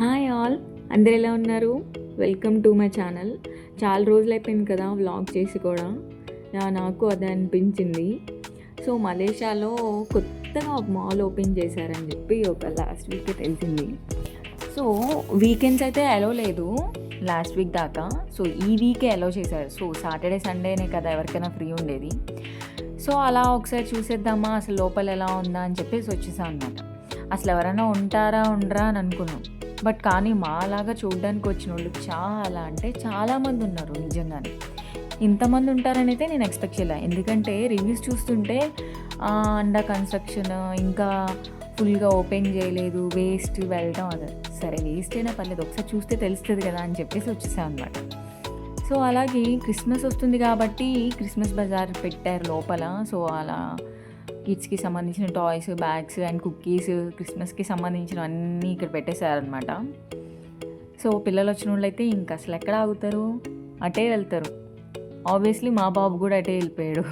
Hi all అందరు ఎలా ఉన్నారు? వెల్కమ్ టు మై ఛానల్ చాలా రోజులు అయిపోయింది కదా వ్లాగ్ చేసి కూడా. నాకు అదే అనిపించింది. సో మలేషియాలో కొత్తగా ఒక మాల్ ఓపెన్ చేశారని చెప్పి ఒక లాస్ట్ వీక్ తెలిసింది. సో వీకెండ్స్ అయితే అలో లేదు. లాస్ట్ వీక్ దాకా. సో ఈ వీకే అలో చేశారు. సో సాటర్డే సండేనే కదా ఎవరికైనా ఫ్రీ ఉండేది. సో అలా ఒకసారి చూసేద్దామా? అసలు లోపల ఎలా ఉందా అని చెప్పేసి వచ్చేసాం అనమాట అసలు ఎవరైనా ఉంటారా ఉండరా అని అనుకున్నాం. బట్ కానీ మాలాగా చూడడానికి వచ్చిన వాళ్ళు చాలా అంటే చాలామంది ఉన్నారు నిజంగానే. ఇంతమంది ఉంటారని అయితే నేను ఎక్స్పెక్ట్ చేయలే. ఎందుకంటే రివ్యూస్ చూస్తుంటే అండర్ కన్స్ట్రక్షన్ ఇంకా ఫుల్గా ఓపెన్ చేయలేదు వేస్ట్ వెళ్ళడం అది. సరే వేస్ట్ అయినా పర్లేదు ఒకసారి చూస్తే తెలుస్తుంది కదా అని చెప్పేసి వచ్చేసాం అనమాట సో అలాగే క్రిస్మస్ వస్తుంది కాబట్టి క్రిస్మస్ బజార్ పెట్టారు లోపల. సో అలా కిడ్స్కి సంబంధించిన టాయ్స్ బ్యాగ్స్ అండ్ కుక్కీస్ క్రిస్మస్కి సంబంధించిన అన్నీ ఇక్కడ పెట్టేశారనమాట సో పిల్లలు వచ్చిన వాళ్ళు అయితే ఇంకా అసలు ఎక్కడ ఆగుతారు? అటే వెళ్తారు. ఆబ్వియస్లీ మా బాబు కూడా అటే వెళ్ళిపోయాడు.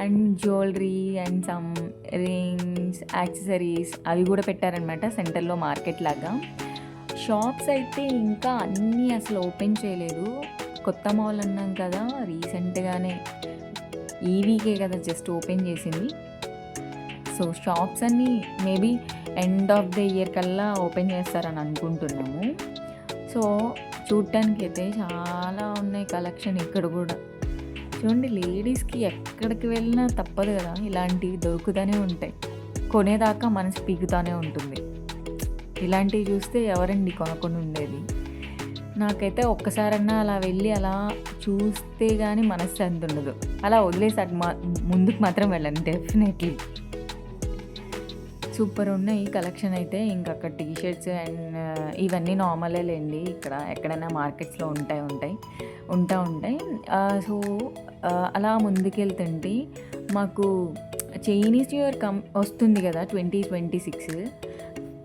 And jewellery and some rings accessories అవి కూడా పెట్టారనమాట సెంటర్లో మార్కెట్ లాగా. షాప్స్ అయితే ఇంకా అన్నీ అసలు ఓపెన్ చేయలేదు. కొత్త మాల్ అన్నాం కదా రీసెంట్గానే. ఈ వీకే కదా జస్ట్ ఓపెన్ చేసింది. సో షాప్స్ అన్నీ maybe end of the year కల్లా ఓపెన్ చేస్తారని అనుకుంటున్నాము. సో చూడటానికి అయితే చాలా ఉన్నాయి కలెక్షన్ ఇక్కడ కూడా. చూడండి లేడీస్కి ఎక్కడికి వెళ్ళినా తప్పదు కదా ఇలాంటివి దొరుకుతూనే ఉంటాయి. కొనేదాకా మనసు పీకుతానే ఉంటుంది. ఇలాంటివి చూస్తే ఎవరండి కొనకుండా ఉండేది? నాకైతే ఒక్కసారన్నా అలా వెళ్ళి అలా చూస్తే కానీ మనశ్శాంతి ఉండదు. అలా వదిలేసి అటు మా ముందుకు మాత్రం వెళ్ళండి డెఫినెట్లీ సూపర్ ఉన్నాయి. కలెక్షన్ అయితే ఇంకా అక్కడ టీ షర్ట్స్ అండ్ ఇవన్నీ నార్మలే లేండి. ఇక్కడ ఎక్కడైనా మార్కెట్స్లో ఉంటాయి ఉంటాయి ఉంటా ఉంటాయి. సో అలా ముందుకెళ్తుంటే మాకు చైనీస్ న్యూ ఇయర్ కం వస్తుంది కదా twenty twenty six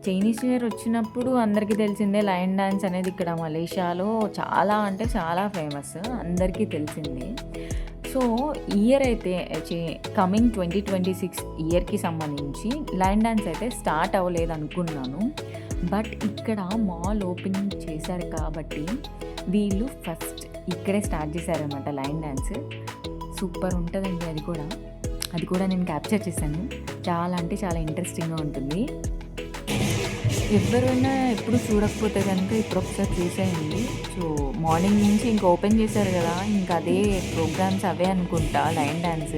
Chinese new year వచ్చినప్పుడు అందరికీ తెలిసిందే లయన్ డ్యాన్స్ అనేది ఇక్కడ మలేషియాలో చాలా అంటే చాలా ఫేమస్. అందరికీ తెలిసిందే. సో ఇయర్ అయితే కమింగ్ ట్వంటీ ట్వంటీ సిక్స్ ఇయర్కి సంబంధించి లైన్ డాన్స్ అయితే స్టార్ట్ అవ్వలేదు అనుకున్నాను బట్ ఇక్కడ మాల్ ఓపెన్ చేశారు కాబట్టి వీళ్ళు ఫస్ట్ ఇక్కడే స్టార్ట్ చేశారనమాట లైన్ డ్యాన్స్ సూపర్ ఉంటుందండి అది కూడా. అది కూడా నేను క్యాప్చర్ చేశాను. చాలా అంటే చాలా ఇంట్రెస్టింగ్గా ఉంటుంది. ఎవరైనా ఎప్పుడు చూడకపోతే కనుక ఇప్పుడు ఒకసారి చూసేయండి. సో మార్నింగ్ నుంచి ఇంకా ఓపెన్ చేశారు కదా ఇంకా అదే ప్రోగ్రామ్స్ అవే అనుకుంటా లైన్ డ్యాన్స్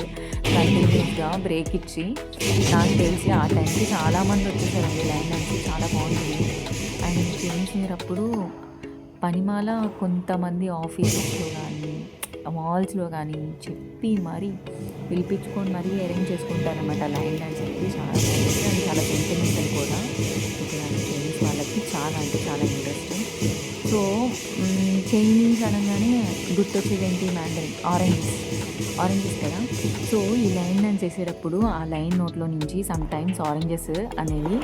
కంటిన్యూస్గా బ్రేక్ ఇచ్చి. నాకు తెలిసి ఆ టైంకి చాలామంది వచ్చేసారండి లైన్ డ్యాన్స్ చాలా బాగుంటుంది అండ్ చేసినప్పుడు పనిమాల కొంతమంది ఆఫీసెస్లో కానీ మాల్స్లో కానీ చెప్పి మరీ పిలిపించుకొని మరీ అరేంజ్ చేసుకుంటారనమాట లైన్ డాన్స్ అనేది. చాలా అండ్ చాలా సెంటిమెంటల్ కూడా. చైనీస్ వాళ్ళకి చాలా అంటే చాలా ఇంట్రెస్ట్ సో చైనీస్ అనగానే గుర్తొచ్చేది ఏంటి మ్యాండరిన్ ఆరెంజెస్ ఆరెంజెస్ కదా. సో ఈ లైన్ డాన్స్ చేసేటప్పుడు ఆ లైన్ నోట్లో నుంచి సమ్ టైమ్స్ ఆరెంజెస్ అనేవి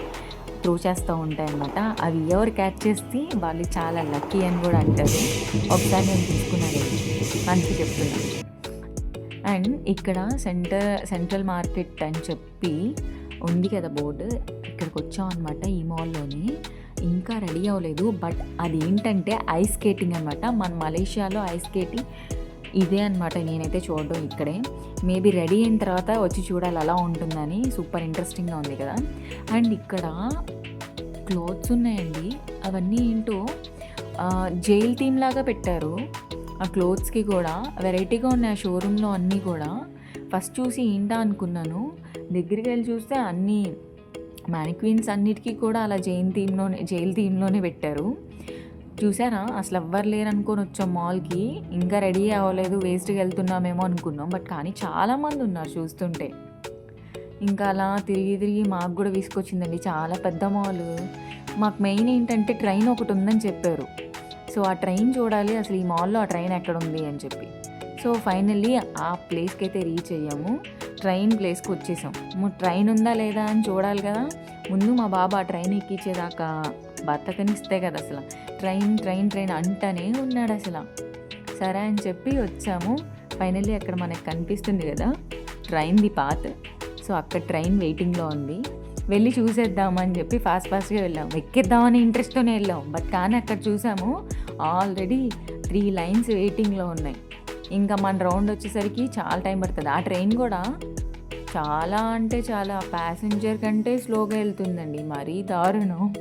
త్రూ చేస్తూ ఉంటాయి అన్నమాట అవి ఎవరు క్యాచ్ చేస్తే వాళ్ళు చాలా లక్కీ అని కూడా అంటారు. ఒకసారి నేను తీసుకున్నాను. అందుకే చెప్తున్నాను అండ్ ఇక్కడ సెంటర్ సెంట్రల్ మార్కెట్ అని చెప్పి ఉంది కదా బోర్డు. ఇక్కడికి వచ్చాం అనమాట ఈ మాల్లోని. ఇంకా రెడీ అవ్వలేదు. బట్ అదేంటంటే ఐస్ స్కేటింగ్ అనమాట మన మలేషియాలో ఐస్ స్కేటింగ్ ఇదే అనమాట నేనైతే చూడడం ఇక్కడే. మేబీ రెడీ అయిన తర్వాత వచ్చి చూడాలి అలా ఉంటుందని. సూపర్ ఇంట్రెస్టింగ్గా ఉంది కదా. అండ్ ఇక్కడ క్లోత్స్ ఉన్నాయండి. అవన్నీ ఏంటో జైల్ థీమ్ లాగా పెట్టారు. ఆ క్లోత్స్కి కూడా వెరైటీగా ఉన్నాయి ఆ షోరూంలో అన్నీ కూడా ఫస్ట్ చూసి ఏంటా అనుకున్నాను. దగ్గరికి వెళ్ళి చూస్తే అన్నీ మ్యానిక్వీన్స్ అన్నిటికీ కూడా అలా జైన్ థీమ్లోనే జైల్ థీమ్లోనే పెట్టారు. చూసారా? అసలు ఎవ్వరు లేరనుకొని వచ్చాం మాల్కి. ఇంకా రెడీ అవ్వలేదు వేస్ట్గా వెళ్తున్నామేమో అనుకున్నాం. బట్ కానీ చాలామంది ఉన్నారు చూస్తుంటే. ఇంకా అలా తిరిగి తిరిగి మాకు కూడా తీసుకొచ్చిందండి. చాలా పెద్ద మాల్. మాకు మెయిన్ ఏంటంటే ట్రైన్ ఒకటి ఉందని చెప్పారు. సో ఆ ట్రైన్ చూడాలి అసలు ఈ మాల్లో ఆ ట్రైన్ ఎక్కడ ఉంది అని చెప్పి. సో ఫైనల్లీ ఆ ప్లేస్కి అయితే రీచ్ అయ్యాము. ట్రైన్ ప్లేస్కి వచ్చేసాం. ట్రైన్ ఉందా లేదా అని చూడాలి కదా. ముందు మా బాబా ఆ ట్రైన్ ఎక్కించేదాకా బతకనిస్తే కదా అసలు. ట్రైన్ ట్రైన్ ట్రైన్ అంటనే ఉన్నాడు అసలు. సరే అని చెప్పి వచ్చాము. ఫైనల్లీ అక్కడ మనకు కనిపిస్తుంది కదా ట్రైన్ ది పాత్. సో అక్కడ ట్రైన్ వెయిటింగ్లో ఉంది. వెళ్ళి చూసేద్దామని చెప్పి ఫాస్ట్ ఫాస్ట్గా వెళ్ళాం. ఎక్కేద్దామని ఇంట్రెస్ట్తోనే వెళ్ళాం. బట్ కానీ అక్కడ చూసాము ఆల్రెడీ త్రీ లైన్స్ వెయిటింగ్లో ఉన్నాయి. ఇంకా మన రౌండ్ వచ్చేసరికి చాలా టైం పడుతుంది. ఆ ట్రైన్ కూడా చాలా అంటే చాలా ప్యాసింజర్ కంటే స్లోగా వెళ్తుందండి. మరీ దారుణం.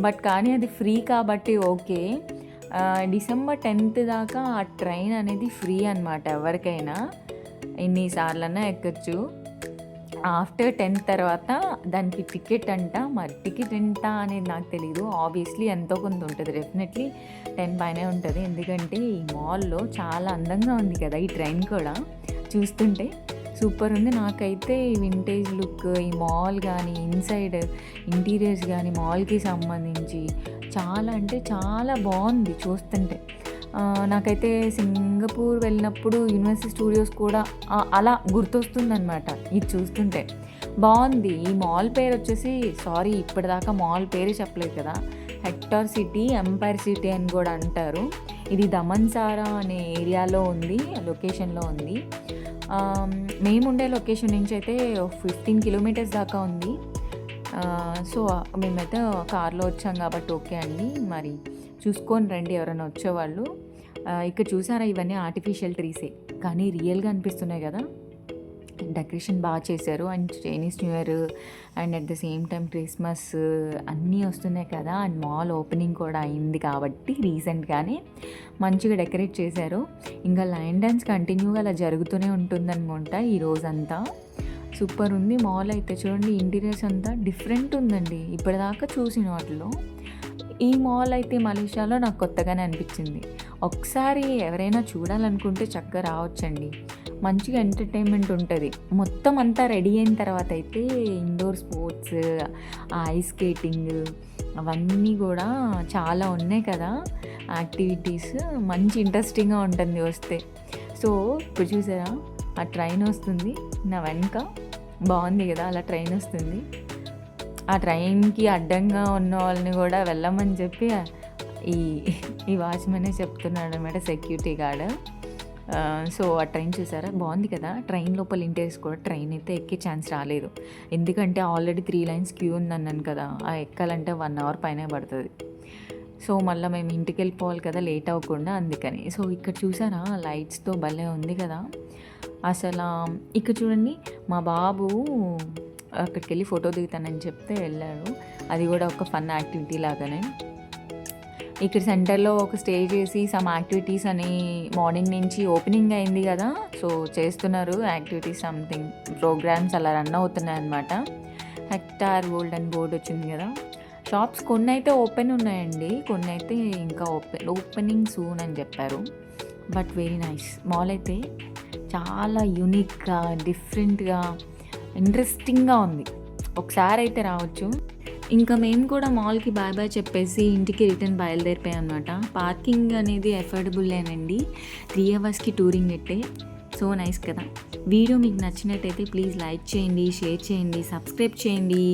బట్ కానీ అది ఫ్రీ కాబట్టి ఓకే. డిసెంబర్ టెన్త్ దాకా ఆ ట్రైన్ అనేది ఫ్రీ అనమాట ఎవరికైనా. ఎన్నిసార్లన్నా ఎక్కచ్చు. ఆఫ్టర్ టెన్త్ తర్వాత దానికి టికెట్ అంట. మరి టికెట్ ఎంత అనేది నాకు తెలియదు ఆబ్వియస్లీ ఎంతో కొంత ఉంటుంది. డెఫినెట్లీ టెన్ పైనే ఉంటుంది. ఎందుకంటే ఈ మాల్లో చాలా అందంగా ఉంది కదా ఈ ట్రైన్ కూడా. చూస్తుంటే సూపర్ ఉంది. నాకైతే వింటేజ్ లుక్ ఈ మాల్ కానీ ఇన్సైడ్ ఇంటీరియర్స్ కానీ మాల్కి సంబంధించి చాలా అంటే చాలా బాగుంది చూస్తుంటే. నాకైతే సింగపూర్ వెళ్ళినప్పుడు యూనివర్సిటీ స్టూడియోస్ కూడా అలా గుర్తొస్తుందనమాట ఇది చూస్తుంటే. బాగుంది. ఈ మాల్ పేరు వచ్చేసి సారీ ఇప్పటిదాకా మాల్ పేరు చెప్పలేదు కదా. హెక్టార్ సిటీ ఎంపైర్ సిటీ అని కూడా అంటారు. ఇది దమన్సారా అనే ఏరియాలో ఉంది లొకేషన్లో ఉంది. మేముండే లొకేషన్ నుంచి అయితే ఫిఫ్టీన్ కిలోమీటర్స్ దాకా ఉంది. సో మేమైతే కార్లో వచ్చాం కాబట్టి ఓకే అండి. మరి చూసుకొని రండి ఎవరైనా వచ్చేవాళ్ళు. ఇక్కడ చూసారా ఇవన్నీ ఆర్టిఫిషియల్ ట్రీసే కానీ రియల్గా అనిపిస్తున్నాయి కదా. డెకరేషన్ బాగా చేశారు. And Chinese new year and at the same time Christmas అన్నీ వస్తున్నాయి కదా. అండ్ మాల్ ఓపెనింగ్ కూడా అయింది కాబట్టి రీసెంట్గానే మంచిగా డెకరేట్ చేశారు. ఇంకా లైన్ డ్యాన్స్ కంటిన్యూగా అలా జరుగుతూనే ఉంటుందనుకుంటా ఈ రోజంతా. సూపర్ ఉంది. మాల్ అయితే చూడండి ఇంటీరియర్స్ అంతా డిఫరెంట్ ఉందండి. ఇప్పటిదాకా చూసిన వాటిలో. ఈ మాల్ అయితే మలేషియాలో నాకు కొత్తగానే అనిపించింది. ఒకసారి ఎవరైనా చూడాలనుకుంటే చక్కగా రావచ్చండి. మంచిగా ఎంటర్టైన్మెంట్ ఉంటుంది. మొత్తం అంతా రెడీ అయిన తర్వాత అయితే ఇండోర్ స్పోర్ట్స్ ఐస్ స్కేటింగ్ అవన్నీ కూడా చాలా ఉన్నాయి కదా. యాక్టివిటీస్ మంచి ఇంట్రెస్టింగ్గా ఉంటుంది వస్తే. సో ఇప్పుడు చూసారా? ఆ ట్రైన్ వస్తుంది. నా వెనక బాగుంది కదా అలా ట్రైన్ వస్తుంది. ఆ ట్రైన్కి అడ్డంగా ఉన్న వాళ్ళని కూడా వెళ్ళమని చెప్పి ఈ ఈ వాచ్మెనే చెప్తున్నాడు అనమాట సెక్యూరిటీ గార్డ్ సో ఆ ట్రైన్ చూసారా? బాగుంది కదా. ట్రైన్ లోపల ఇంటర్స్ కూడా ట్రైన్ అయితే ఎక్కే ఛాన్స్ రాలేదు. ఎందుకంటే ఆల్రెడీ త్రీ లైన్స్ క్యూ ఉందన్నాను కదా. ఆ ఎక్కాలంటే వన్ అవర్ పైనే పడుతుంది. సో మళ్ళీ మేము ఇంటికి వెళ్ళిపోవాలి కదా లేట్ అవ్వకుండా అందుకని. సో ఇక్కడ చూసారా? లైట్స్తో భలే ఉంది కదా. అసలు ఇక్కడ చూడండి మా బాబు అక్కడికి వెళ్ళి ఫోటో దిగుతానని చెప్తే వెళ్ళాడు. అది కూడా ఒక ఫన్ యాక్టివిటీ లాగానే. ఇక్కడ సెంటర్లో ఒక స్టే చేసి సమ్ యాక్టివిటీస్ అని మార్నింగ్ నుంచి ఓపెనింగ్ అయింది కదా సో చేస్తున్నారు యాక్టివిటీస్ సంథింగ్ ప్రోగ్రామ్స్ అలా రన్ అవుతున్నాయి అనమాట హెక్టార్ గోల్డెన్ బోర్డ్ వచ్చింది కదా. షాప్స్ కొన్ని అయితే ఓపెన్ ఉన్నాయండి కొన్ని అయితే ఇంకా ఓపెన్ ఓపెనింగ్ సూన్ అని చెప్పారు. But very nice. మాల్ అయితే చాలా యూనిక్గా డిఫరెంట్గా ఇంట్రెస్టింగ్గా ఉంది. ఒకసారి అయితే రావచ్చు. ఇంకా మేము కూడా మాల్కి బాయ్ బాయ్ చెప్పేసి ఇంటికి రిటర్న్ బయలుదేరిపోయాం అనమాట పార్కింగ్ అనేది ఎఫోర్డబుల్లేనండి త్రీ అవర్స్కి టూరింగ్ పెట్టే సో నైస్ కదా. వీడియో మీకు నచ్చినట్టయితే ప్లీజ్ లైక్ చేయండి షేర్ చేయండి సబ్స్క్రైబ్ చేయండి.